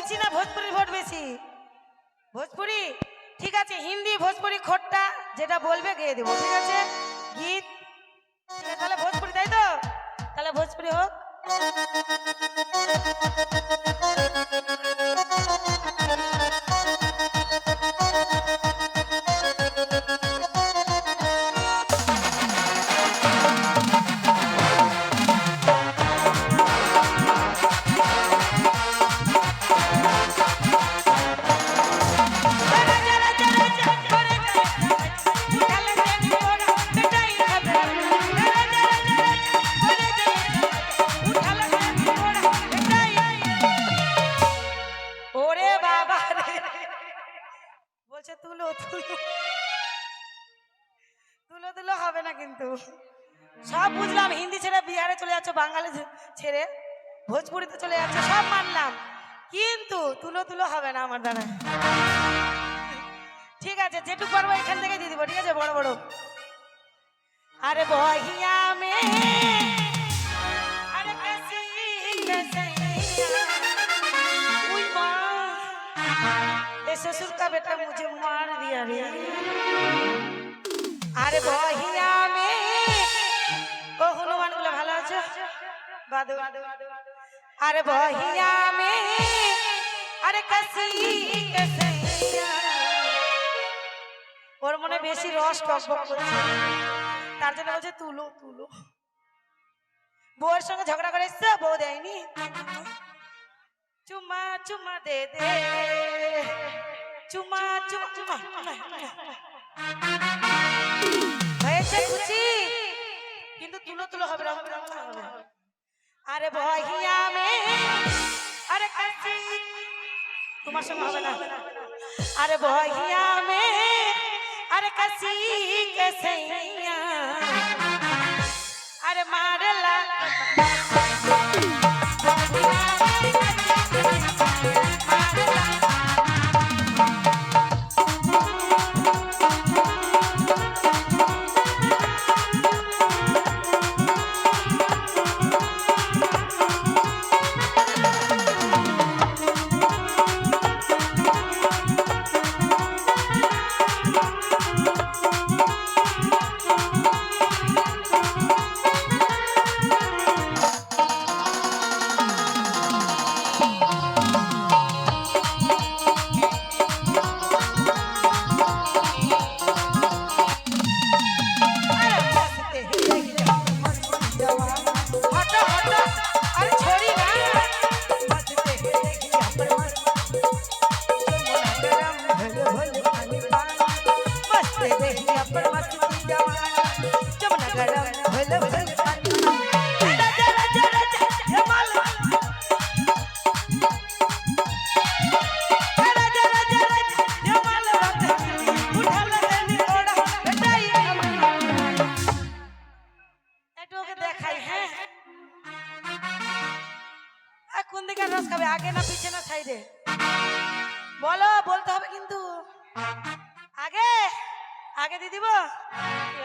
নিচ্ছি না ভোজপুরির ভোট বেশি? ভোজপুরি? ঠিক আছে, হিন্দি ভোজপুরি খোট্টা, যেটা বলবে গেয়ে দেবো, ঠিক আছে? গীত, তাহলে ভোজপুরি, তাই তো? তাহলে ভোজপুরি হোক। বাবা। বলছে, তুলো তুলো। তুলো তুলো হবে না কিন্তু। সব বুঝলাম, হিন্দি ছেড়ে বিহারে চলে যাচ্ছে, বাঙালি ছেড়ে ভোজপুরিতে চলে যাচ্ছে, সব মানলাম। কিন্তু তুলো তুলো হবে না আমার দ্বারা। ঠিক আছে, যেটুকু পারব এখান থেকে দিয়ে দিব, ঠিক আছে? বড় বড়। আরে বহিয়া মে ससुर का बेटा मुझे मार दिया रे আরে বহিয়া মে ও হনুমান গুলো ভালো আছে বাদু আরে বহিয়া মে আরে কাশি কাশিয়া ওর মনে বেশি রস টক বক করছে তার জন্য বলছে তুলো তুলো বউয়ের সঙ্গে ঝগড়া করে এসছে বউ দেয়নি চুমা চুমা দে দে। চুমা চুমা চুমা হয়েছে খুশি? কিন্তু তুলো তুলো হবে না হবে না হবে। আরে বহিয়া মে, আরে কাশি। তোমার সঙ্গে হবে না। আরে বহিয়া মে, আরে কাশি কে সেইয়া। আরে মারলা। বলো, বলতে হবে কিন্তু। আগে আগে দিয়ে দিব?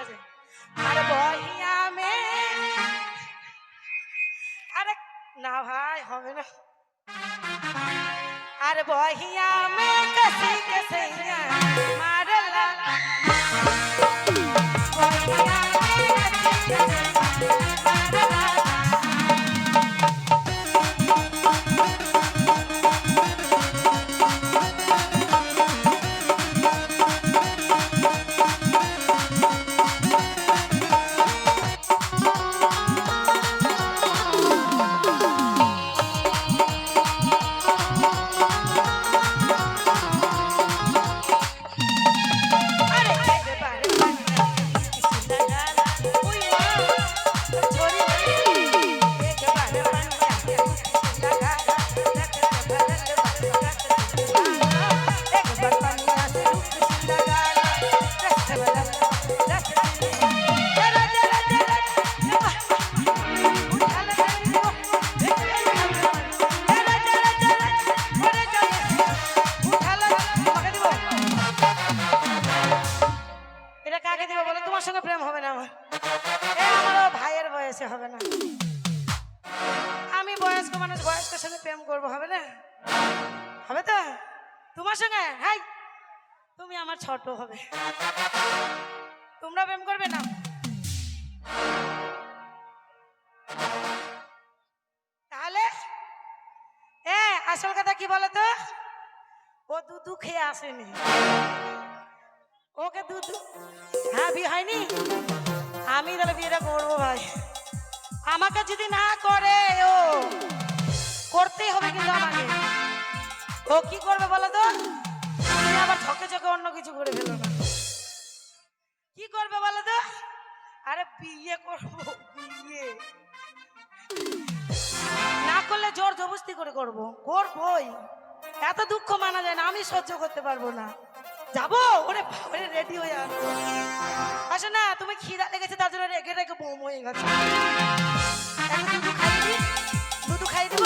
ঠিক আরে বহিয়া মে। আরে, না ভাই, হবে না। আরে বহিয়া মে, কসি, কসিয়া, মারলা। বহিয়া মে, কসি, কসিয়া। আমার আমারও ভাইয়ের বয়সে হবে না। আমি বয়স্ক মানুষ, বয়স্কের সঙ্গে প্রেম করব, হবে না? হবে তো? তোমার সঙ্গে? হাই, তুমি আমার ছোট হবে। তোমরা প্রেম করবে না? তাহলে, এ, আসল কথা কি বলো তো? ও দুধু খেয়ে আসেনি। ওকে দুধ হ্যাঁ বিয়ে হয়নি? আমি তাহলে বিয়েটা করব ভাই। আমাকে যদি না করে, ও, করতেই হবে কিন্তু আমাকে। ও কি করবে বলো তো? আবার ঠকে চকে অন্য কিছু করে ফেলো। না কি করবে বলো তো? আরে বিয়ে করব, বিয়ে। না করলে জোর জবস্তি করে করব। করবই। এত দুঃখ মানা যায় না, আমি সহ্য করতে পারব না। যাব? ওরে ভাবে রেডি হয়ে যাবে। আসো না, তুমি খিদা লেগেছে, তার জন্য রেগে রেগে বোম হয়ে গেছে। দুধু খাই দিই? দুধু খাই দিব?